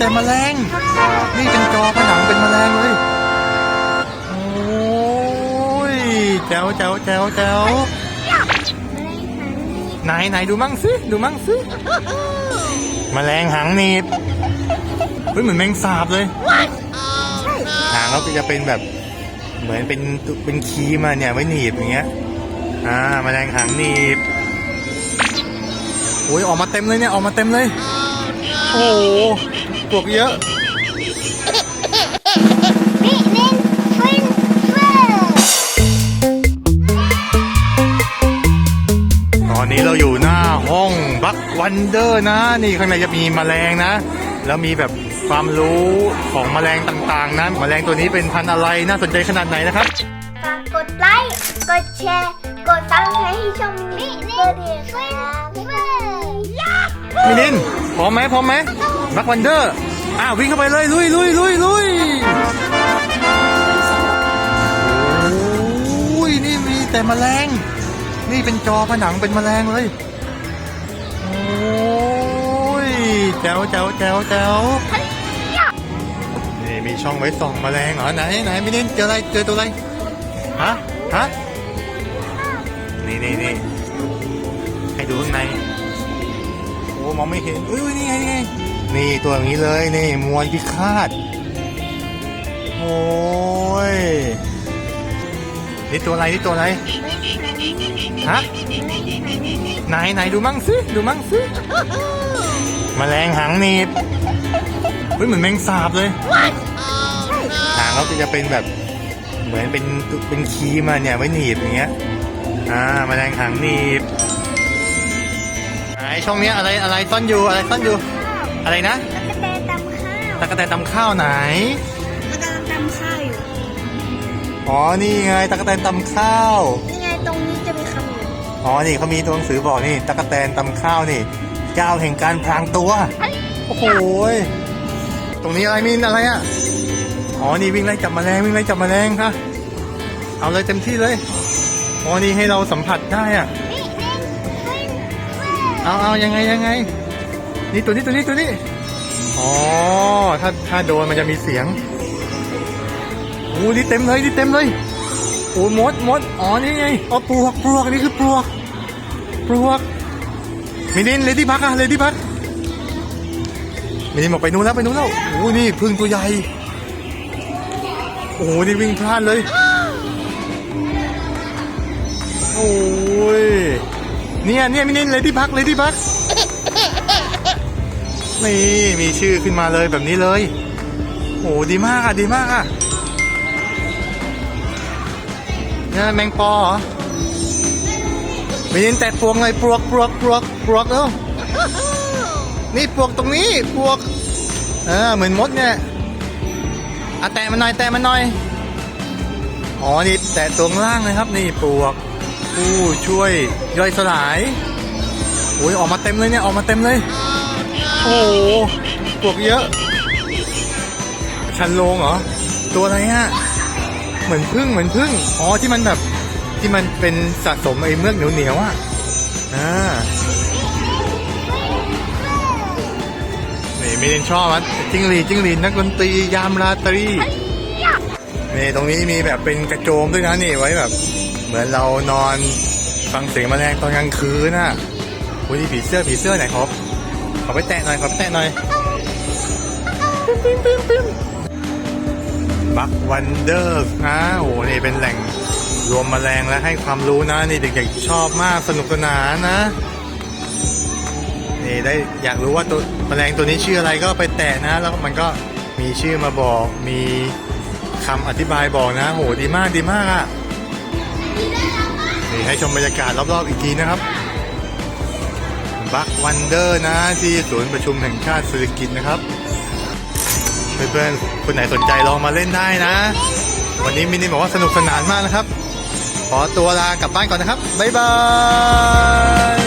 แต่แมลง นี่เป็นจอผนังเป็นแมลงเลย โอ้ยแจ๋วแจ๋วแจ๋วแจ๋วไหนไหนดูมั่งสิดูมั่งสิแมลงหางหนีบเฮ้ยเหมือนแมงสาบเลยหางเขาจะเป็นแบบเหมือนเป็นเป็นคีมอะเนี่ยไว้หนีบอย่างเงี้ย อ่าแมลงหางหนีบโอ้ยออกมาเต็มเลยเนี่ยออกมาเต็มเลย โอ้โหปลวกเยอะตอนนี้เราอยู่หน้าห้องบักวันเดอร์นะ นี่ข้างในจะมีแมลงนะ แล้วมีแบบความรู้ของแมลงต่างๆนะแมลงตัวนี้เป็นพันธุ์อะไรน่าสนใจขนาดไหนนะครับ ฝากกดไลค์ กดแชร์ กดซับสไครต์ให้ช่องนี้ด้วยฟินเฟอร์ยา มิลินพร้อมไหมพร้อมไหมบักวันเดอร์อ้าววิ่งเข้าไปเลยลุยลุยลุยลุยโอ้ยนี่มีแต่แมลง นี่เป็นจอผนังเป็นแมลงเลยโอ้ยแจ๋วแจ๋วแจ๋วแจ๋วนี่มีช่องไว้ส่องแมลงเหรอไหนไหนมิลินเจออะไรเจอตัวอะไรฮะฮะ ไม่เห็นอุ้ยอุ้ยนี่ไงนี่ไงนี่ตัวอย่างนี้เลยนี่มวยพิฆาตโอ้ยนี่ตัวอะไรนี่ตัวอะไรฮะไหนไหนดูมั่งสิดูมั่งสิแมลงหางหนีบเฮ้ยเหมือนแมงสาบเลยหางเขาจะเป็นแบบเหมือนเป็นเป็นครีมอะเนี่ยไว้หนีบอย่างเงี้ยอ่าแมลงหางหนีบไหน ช่องเนี้ยอะไรอะไรซ่อนอยู่อะไรซ่อนอยู่ อะไรนะตะกะแตนตำข้าวตะกะแตนตำข้าวไหนตะกะแตนตำข้าวอยู่อ๋อ นี่ไงตะกะแตนตำข้าว นี่ไงตรงนี้จะมีคำอยู่อ๋อ นี่เขามีตัวหนังสือบอกนี่ตะกะแตนตำข้าวนี่เจ้าแห่งการพรางตัว โอ้โหยตรงนี้อะไรมินอะไรอะ อ๋อ นี่วิ่งไล่จับแมลงวิ่งไล่จับแมลงค่ะ เอาเลยเต็มที่เลย อ๋อ นี่ให้เราสัมผัสได้อะนี่นี่ฟิน เอาเอายังไงยังไง นี่ตัวนี้ตัวนี้ตัวนี้ อ๋อ ถ้าถ้าโดนมันจะมีเสียงโอ้นี่เต็มเลยนี่เต็มเลยโอ้มดมดอ๋อนี่ไงอ๋อปลวกปลวกนี่คือปลวกปลวกมินินเลดี้พักอะเลดี้พักมินินบอกไปนู้นแล้วไปนู้นแล้วโอ้นี่พึ่งตัวใหญ่โอ้นี่วิ่งพลาดเลย เนี่ยเนี่ยมินินเลยที่พักเลยที่พักนี่มีชื่อขึ้นมาเลยแบบนี้เลยโอ้ดีมากอะดีมากอะเนี่ยแมงปอเหรอมินินแตะปลวกหน่อยปลวกปลวกปลวกปลวกเร็วนี่ปลวกตรงนี้ปลวก เออเหมือนมดเนี่ยอะแตะมันหน่อยแตะมันหน่อยอ๋อนี่แตะตรงล่างนะครับ นี่ปลวก ผู้ช่วยย่อยสลาย โอ้ยออกมาเต็มเลยเนี่ยออกมาเต็มเลย โอ้โหปลวกเยอะ ชันโลงเหรอ ตัวอะไรฮะ เหมือนพึ่งเหมือนพึ่ง อ๋อที่มันแบบที่มันเป็นสะสมไอ้เมือกเหนียวๆอะ อ่า นี่ไม่เล่นชอบอะจิ้งหรีดจิ้งหรีดนักดนตรียามราตรีนี่ตรงนี้มีแบบเป็นกระโจมด้วยนะนี่ไว้แบบ เหมือนเรานอนฟังเสียงแมลงตอนกลางคืนน่ะโอ้ยนี่ผีเสื้อผีเสื้อไหนครับ ขอไปแตะหน่อยขอไปแตะหน่อยบักวันเดอร์นะโอ้โหนี่เป็นแหล่งรวมแมลงและให้ความรู้นะ นี่เด็กๆชอบมากสนุกสนานนะนี่ได้อยากรู้ว่าตัวแมลงตัวนี้ชื่ออะไรก็ไปแตะนะ แล้วมันก็มีชื่อมาบอกมีคำอธิบายบอกนะ โหดีมากดีมากอะ นี่ให้ชมบรรยากาศรอบๆอีกทีนะครับบักวันเดอร์นะที่ศูนย์ประชุมแห่งชาติสุริกิตนะครับเพื่อนๆคนไหนสนใจลองมาเล่นได้นะ วันนี้มินิบอกว่าสนุกสนานมากนะครับ ขอตัวลากลับบ้านก่อนนะครับ บ๊ายบาย